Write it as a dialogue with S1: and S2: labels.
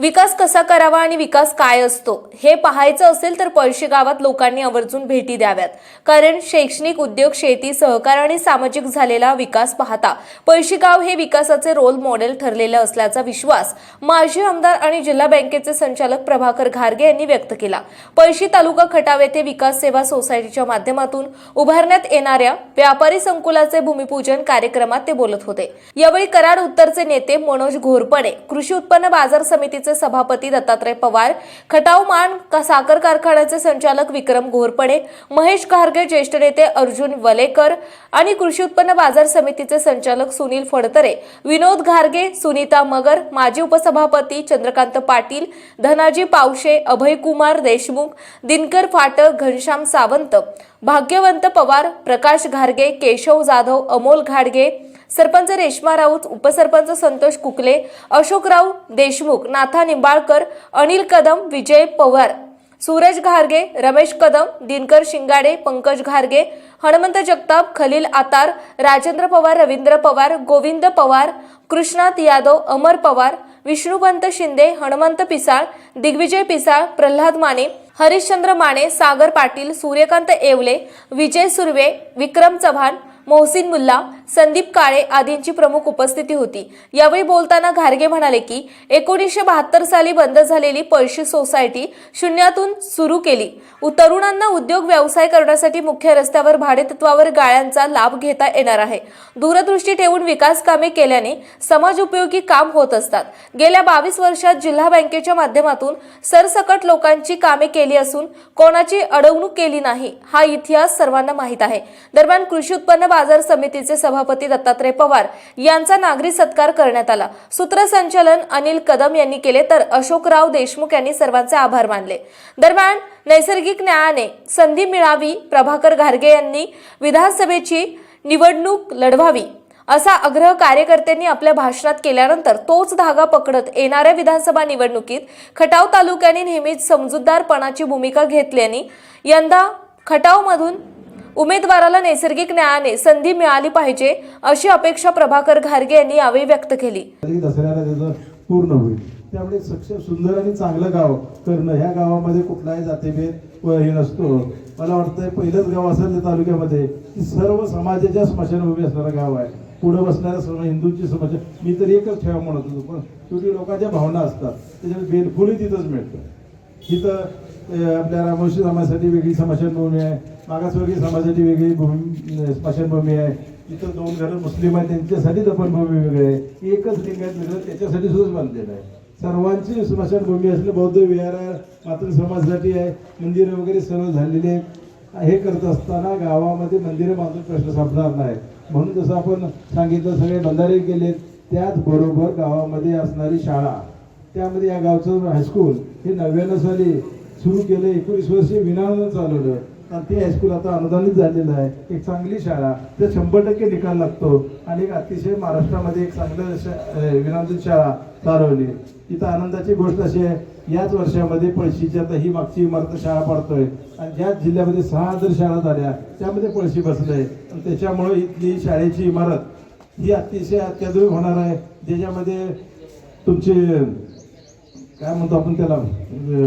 S1: विकास कसा करावा आणि विकास काय असतो हे पाहायचं असेल तर पळशी गावात लोकांनी आवर्जून भेटी द्याव्यात. कारण शैक्षणिक उद्योग शेती सहकार आणि सामाजिक झालेला विकास पाहता पळशी गाव हे विकासाचे रोल मॉडेल ठरलेलं असल्याचा विश्वास माजी आमदार आणि जिल्हा बँकेचे संचालक प्रभाकर घारगे यांनी व्यक्त केला. पळशी तालुका खटाव येथे विकास सेवा सोसायटीच्या माध्यमातून उभारण्यात येणाऱ्या व्यापारी संकुलाचे भूमिपूजन कार्यक्रमात ते बोलत होते. यावेळी कराड उत्तरचे नेते मनोज घोरपडे कृषी उत्पन्न बाजार समितीचे सभापती दत्तात्रय पवार खटाव मान का- साखर कारखान्याचे संचालक विक्रम घोरपडे महेश घारगे ज्येष्ठ नेते अर्जुन वलेकर आणि कृषी उत्पन्न बाजार समितीचे संचालक सुनील फडतरे विनोद घारगे सुनीता मगर माजी उपसभापती चंद्रकांत पाटील धनाजी पावशे अभय कुमार देशमुख दिनकर फाटक घनश्याम सावंत भाग्यवंत पवार प्रकाश घारगे केशव जाधव अमोल घाडगे सरपंच रेश्मा राऊत उपसरपंच संतोष कुकले अशोकराव देशमुख नाथा निंबाळकर अनिल कदम विजय पवार सूरज घारगे रमेश कदम दिनकर शिंगाडे पंकज घारगे हनुमंत जगताप खलील आतार राजेंद्र पवार रवींद्र पवार गोविंद पवार कृष्णात यादव अमर पवार विष्णुपंत शिंदे हनुमंत पिसाळ दिग्विजय पिसाळ प्रल्हाद माने हरिश्चंद्र माने सागर पाटील सूर्यकांत येवले विजय सुर्वे विक्रम चव्हाण मोहसिन मुल्ला संदीप काळे आदींची प्रमुख उपस्थिती होती. यावेळी बोलताना घारगे म्हणाले की एकोणीसशे बहात्तर साली बंद झालेली पळशी सोसायटी शून्यातून सुरू केली. तरुणांना उद्योग व्यवसाय करण्यासाठी मुख्य रस्त्यावर भाडेतत्वावर गाळ्यांचा लाभ घेता येणार आहे. दूरदृष्टी ठेवून विकास कामे केल्याने समाज उपयोगी काम होत असतात. गेल्या बावीस वर्षात जिल्हा बँकेच्या माध्यमातून सरसकट लोकांची कामे केली असून कोणाची अडवणूक केली नाही हा इतिहास सर्वांना माहीत आहे. दरम्यान कृषी उत्पन्न बाजार समितीचे सभापती दत्तात्रय पवार यांचा नागरी सत्कार करण्यात आला. सूत्रसंचालन अनिल कदम यांनी केले तर अशोकराव देशमुख यांनी सर्वांचे आभार मानले. दरम्यान नैसर्गिक न्यायाने संधी मिळावी प्रभाकर घारगे यांनी विधानसभेची निवडणूक लढवावी असा आग्रह कार्यकर्त्यांनी आपल्या भाषणात केल्यानंतर तोच धागा पकडत येणाऱ्या विधानसभा निवडणुकीत खटाव तालुक्याने नेहमीच समजूतदारपणाची भूमिका घेतल्याने यंदा खटावमधून उमेदवाराला नैसर्गिक न्यायाने संधी मिळाली पाहिजे अशी अपेक्षा प्रभाकर घारगे यांनी यावेळी व्यक्त केली.
S2: दसऱ्याला पूर्ण होईल. त्यामुळे सक्षम सुंदर आणि चांगलं गाव करणं ह्या गावामध्ये कुठलाही जातीभेद व हे नसतो. मला वाटतं पहिलंच गाव असेल त्या तालुक्यामध्ये की सर्व समाजाच्या स्मशानभूमी असणारं गाव आहे. पुढं बसणाऱ्या सर्व हिंदूंची समाज मी तर एकच ठेवा म्हणत होतो पण शेवटी लोकांच्या भावना असतात. त्याच्यामुळे बेलफुली तिथंच मिळतं. इथं आपल्या रामोशी समाजासाठी वेगळी स्मशानभूमी आहे. मागासवर्गीय समाजासाठी वेगळी भूमी स्मशानभूमी आहे. इथं दोन घरं मुस्लिम आहेत त्यांच्यासाठी दफनभूमी वेगळी आहे. एकच लिंगायत वेगळं त्याच्यासाठी सुद्धा बांधलेलं आहे. सर्वांची स्मशानभूमी असले बौद्ध विहार मातृ समाजासाठी आहे. मंदिरं वगैरे सर्व झालेली आहेत. हे करत असताना गावामध्ये मंदिरं बांधून प्रश्न संपणार नाही म्हणून जसं आपण सांगितलं सगळे बंधारे केलेत त्याचबरोबर गावामध्ये असणारी शाळा. त्यामध्ये या गावचं हायस्कूल हे नव्याण्णव साली सुरू केलं एकोणीस वर्ष विनाअनुदान चालवलं. आणि ते हायस्कूल आता अनुदानित झालेलं आहे. एक चांगली शाळा. तर शंभर टक्के निकाल लागतो. आणि एक अतिशय महाराष्ट्रामध्ये एक चांगलं श- शाळा चालवली. इथं आनंदाची गोष्ट अशी आहे याच वर्षामध्ये पळशीची आता ही मागची इमारत शाळा पडतोय. आणि ज्या जिल्ह्यामध्ये सहा हजार शाळा झाल्या त्यामध्ये पळशी बसलंय. आणि त्याच्यामुळे इथली शाळेची इमारत ही अतिशय अत्याधुनिक होणार आहे. ज्याच्यामध्ये तुमचे काय म्हणतो आपण त्याला?